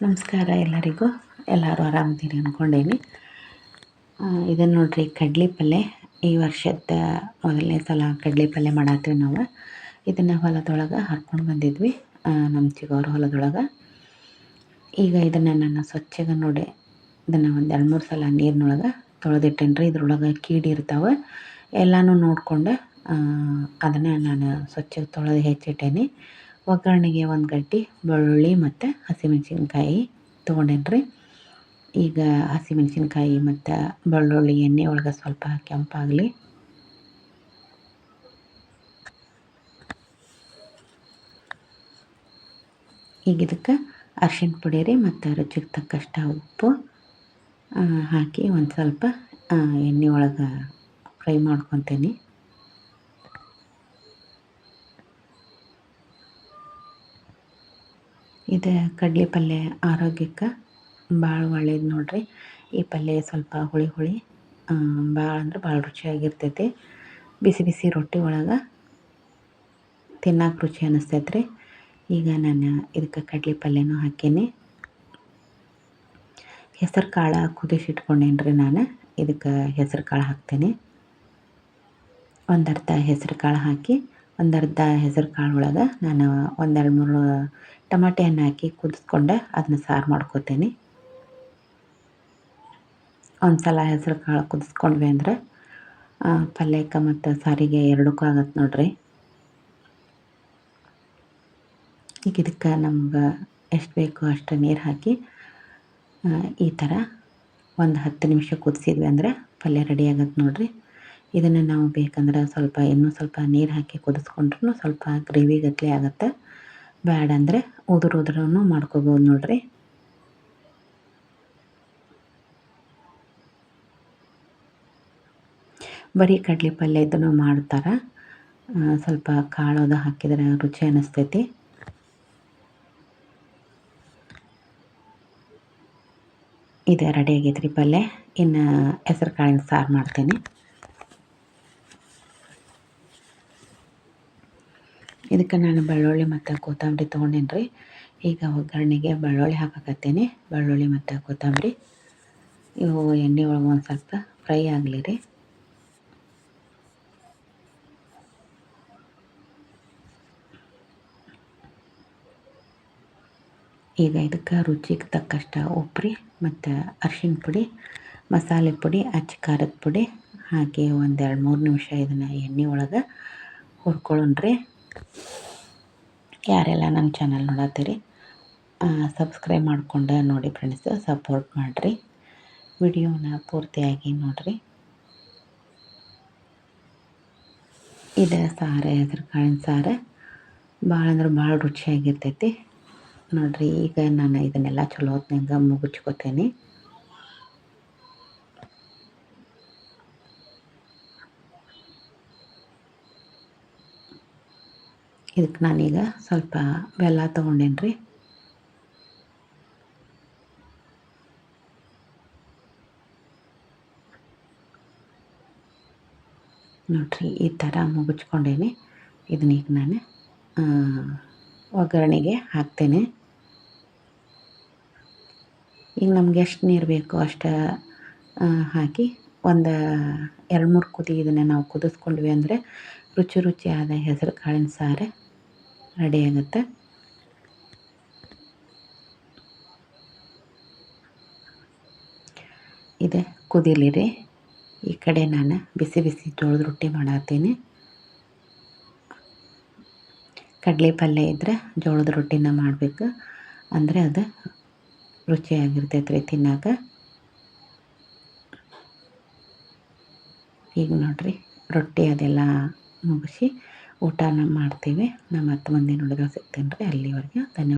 ನಮಸ್ಕಾರ ಎಲ್ಲರಿಗೂ. ಎಲ್ಲರೂ ಆರಾಮದಿರಿ ಅಂದ್ಕೊಂಡೇನಿ ಇದನ್ನು ನೋಡಿರಿ ಕಡ್ಲಿ ಪಲ್ಯ. ಈ ವರ್ಷದ ಮೊದಲನೇ ಸಲ ಕಡ್ಲಿ ಪಲ್ಯ ಮಾಡತ್ತೀವಿ ನಾವು. ಇದನ್ನು ಹೊಲದೊಳಗೆ ಹರ್ಕೊಂಡು ಬಂದಿದ್ವಿ. ನಮ್ಮ ಚಿಗೋರ ಹೊಲದೊಳಗೆ. ಈಗ ಇದನ್ನು ನಾನು ಸ್ವಚ್ಛಗೆ ನೋಡಿ ಇದನ್ನು ಒಂದು ಎರಡು ಮೂರು ಸಲ ನೀರಿನೊಳಗೆ ತೊಳೆದಿಟ್ಟೇನ್ರಿ. ಇದ್ರೊಳಗೆ ಕೀಡಿ ಇರ್ತಾವೆ. ಎಲ್ಲನೂ ನೋಡಿಕೊಂಡು ಅದನ್ನು ನಾನು ಸ್ವಚ್ಛಗೆ ತೊಳೆದು ಹೆಚ್ಚಿಟ್ಟೇನಿ. ಒಗ್ಗರಣೆಗೆ ಒಂದು ಗಟ್ಟಿ ಬೆಳ್ಳುಳ್ಳಿ ಮತ್ತು ಹಸಿಮೆಣ್ಸಿನ್ಕಾಯಿ ತೊಗೊಂಡೇನ್ರಿ. ಈಗ ಹಸಿಮೆಣ್ಸಿನ್ಕಾಯಿ ಮತ್ತು ಬೆಳ್ಳುಳ್ಳಿ ಎಣ್ಣೆ ಒಳಗೆ ಸ್ವಲ್ಪ ಕೆಂಪಾಗಲಿ. ಈಗ ಇದಕ್ಕೆ ಅರ್ಶಿಣ ಪುಡಿ ರೀ ಮತ್ತು ರುಚಿಗೆ ತಕ್ಕಷ್ಟು ಉಪ್ಪು ಹಾಕಿ ಒಂದು ಸ್ವಲ್ಪ ಎಣ್ಣೆ ಒಳಗೆ ಫ್ರೈ ಮಾಡ್ಕೊತೀನಿ. ಇದು ಕಡಲೆ ಪಲ್ಯ ಆರೋಗ್ಯಕ್ಕೆ ಭಾಳ ಒಳ್ಳೇದು ನೋಡಿರಿ. ಈ ಪಲ್ಯ ಸ್ವಲ್ಪ ಹುಳಿ ಹುಳಿ ಭಾಳ ಅಂದ್ರೆ ಭಾಳ ರುಚಿಯಾಗಿರ್ತೈತಿ. ಬಿಸಿ ಬಿಸಿ ರೊಟ್ಟಿ ಒಳಗೆ ತಿನ್ನಕ್ಕೆ ರುಚಿ ಅನ್ನಿಸ್ತೈತೆ ರೀ ಈಗ ನಾನು ಇದಕ್ಕೆ ಕಡಲೆ ಪಲ್ಯನೂ ಹಾಕೀನಿ. ಹೆಸರು ಕಾಳು ಕುದಿಸಿಟ್ಕೊಂಡೇನಿ ರೀ ನಾನು, ಇದಕ್ಕೆ ಹೆಸರು ಕಾಳು ಹಾಕ್ತೀನಿ. ಒಂದು ಅರ್ಧ ಹೆಸರು ಕಾಳು ಹಾಕಿ ಒಂದು ಅರ್ಧ ಹೆಸರು ಕಾಳು ಒಳಗೆ ನಾನು ಒಂದೆರಡು ಮೂರು ಟಮಾಟೆ ಹಣ್ಣು ಹಾಕಿ ಕುದಿಸ್ಕೊಂಡೆ, ಅದನ್ನ ಸಾರು ಮಾಡ್ಕೋತೀನಿ. ಒಂದು ಸಲ ಹೆಸರು ಕಾಳು ಕುದಿಸ್ಕೊಂಡ್ವಿ ಅಂದ್ರೆ ಪಲ್ಯಕ್ಕೆ ಮತ್ತು ಸಾರಿಗೆ ಎರಡಕ್ಕೂ ಆಗತ್ತೆ ನೋಡ್ರಿ. ಈಗ ಇದಕ್ಕೆ ನಮ್ಗೆ ಎಷ್ಟು ಬೇಕು ಅಷ್ಟು ನೀರು ಹಾಕಿ ಈ ಥರ ಒಂದು ಹತ್ತು ನಿಮಿಷ ಕುದಿಸಿದ್ವಿ ಅಂದರೆ ಪಲ್ಯ ರೆಡಿ ಆಗತ್ತೆ ನೋಡಿರಿ. ಇದನ್ನು ನಾವು ಬೇಕಂದ್ರೆ ಸ್ವಲ್ಪ ಇನ್ನೂ ಸ್ವಲ್ಪ ನೀರು ಹಾಕಿ ಕುದಿಸ್ಕೊಂಡ್ರೂ ಸ್ವಲ್ಪ ಗ್ರೇವಿ ಗಟ್ಟಲೆ ಆಗುತ್ತೆ. ಬೇಡ ಅಂದರೆ ಉದುರು ಉದುರೂ ಮಾಡ್ಕೋಬೋದು ನೋಡ್ರಿ. ಬರೀ ಕಡಲೆ ಪಲ್ಯ ಇದನ್ನು ಮಾಡ್ತಾರೆ. ಸ್ವಲ್ಪ ಕಾಳೋದು ಹಾಕಿದರೆ ರುಚಿ ಅನ್ನಿಸ್ತೈತಿ ಇದು ರೆಡಿ ಆಗೈತ್ರಿ ಪಲ್ಯ ಇನ್ನು ಹೆಸರು ಕಾಳಿನ ಸಾರು ಮಾಡ್ತೀನಿ. ಇದಕ್ಕೆ ನಾನು ಬೆಳ್ಳುಳ್ಳಿ ಮತ್ತು ಕೊತ್ತಂಬರಿ ತೊಗೊಂಡೇನಿ ರೀ. ಈಗ ಒಗ್ಗರಣೆಗೆ ಬೆಳ್ಳುಳ್ಳಿ ಹಾಕಕತ್ತೀನಿ. ಬೆಳ್ಳುಳ್ಳಿ ಮತ್ತು ಕೊತ್ತಂಬರಿ. ಇವು ಎಣ್ಣೆ ಒಳಗೆ ಒಂದು ಸ್ವಲ್ಪ ಫ್ರೈ ಆಗಲಿ ರೀ. ಈಗ ಇದಕ್ಕೆ ರುಚಿಗೆ ತಕ್ಕಷ್ಟು ಉಪ್ಪು ರೀ ಮತ್ತು ಅರ್ಶಿಣ ಪುಡಿ, ಮಸಾಲೆ ಪುಡಿ, ಅಚ್ಚ ಖಾರದ ಪುಡಿ ಹಾಕಿ ಒಂದೆರಡು ಮೂರು ನಿಮಿಷ ಇದನ್ನು ಎಣ್ಣೆ ಒಳಗೆ ಹುರ್ಕೊಳ್ಳೋಣ್ರಿ ಯಾರೆಲ್ಲ ನನ್ನ ಚಾನಲ್ ನೋಡತ್ತೀರಿ ಸಬ್ಸ್ಕ್ರೈಬ್ ಮಾಡ್ಕೊಂಡು ನೋಡಿ ಫ್ರೆಂಡ್ಸ್ ಸಪೋರ್ಟ್ ಮಾಡಿರಿ. ವಿಡಿಯೋನ ಪೂರ್ತಿಯಾಗಿ ನೋಡಿರಿ. ಇದೆ ಸಾರೆ ಹೆಸ್ರು ಕಾಳಿನ ಸಾರು ಭಾಳ ಅಂದ್ರೆ ಭಾಳ ರುಚಿಯಾಗಿರ್ತೈತಿ. ನೋಡಿರಿ, ಈಗ ನಾನು ಇದನ್ನೆಲ್ಲ ಚಲೋ ಹೊತ್ನಾಗ ಮುಗಿಸ್ಕೊತೇನೆ ಇದಕ್ಕೆ ನಾನೀಗ ಸ್ವಲ್ಪ ಬೆಲ್ಲ ತೊಗೊಂಡೇನಿ ರೀ ನೋಡಿರಿ ಈ ಥರ ಮುಗಿಸ್ಕೊಂಡೇನಿ. ಇದನ್ನೀಗ ನಾನು ಒಗ್ಗರಣೆಗೆ ಹಾಕ್ತೇನೆ. ಈಗ ನಮ್ಗೆ ಎಷ್ಟು ನೀರು ಬೇಕು ಅಷ್ಟು ಹಾಕಿ ಒಂದು ಎರಡು ಮೂರು ಕುದಿ ಇದನ್ನು ನಾವು ಕುದಿಸ್ಕೊಂಡ್ವಿ ಅಂದರೆ ರುಚಿ ರುಚಿಯಾದ ಹೆಸರು ಕಾಳಿನ ಸಾರು ರೆಡಿ ಆಗುತ್ತೆ ಇದೆ ಕುದಿಲಿರಿ. ಈ ಕಡೆ ನಾನು ಬಿಸಿ ಬಿಸಿ ಜೋಳದ ರೊಟ್ಟಿ ಮಾಡತ್ತೀನಿ ಕಡಲೆ ಪಲ್ಯ ಇದ್ದರೆ ಜೋಳದ ರೊಟ್ಟಿನ ಮಾಡಬೇಕು. ಅಂದರೆ ಅದು ರುಚಿಯಾಗಿರ್ತೈತೆ ರೀ ತಿನ್ನಾಕ. ಈಗ ನೋಡಿರಿ ರೊಟ್ಟಿ ಅದೆಲ್ಲ ಮುಗಿಸಿ ಊಟನ ಮಾಡ್ತೀವಿ. ನಮ್ಮ ಹತ್ತು ಮಂದಿ ನೋಡಿದ್ರೆ ಸಿಗ್ತೀನಿ ರೀ ಅಲ್ಲಿವರೆಗೆ ಧನ್ಯವಾದ.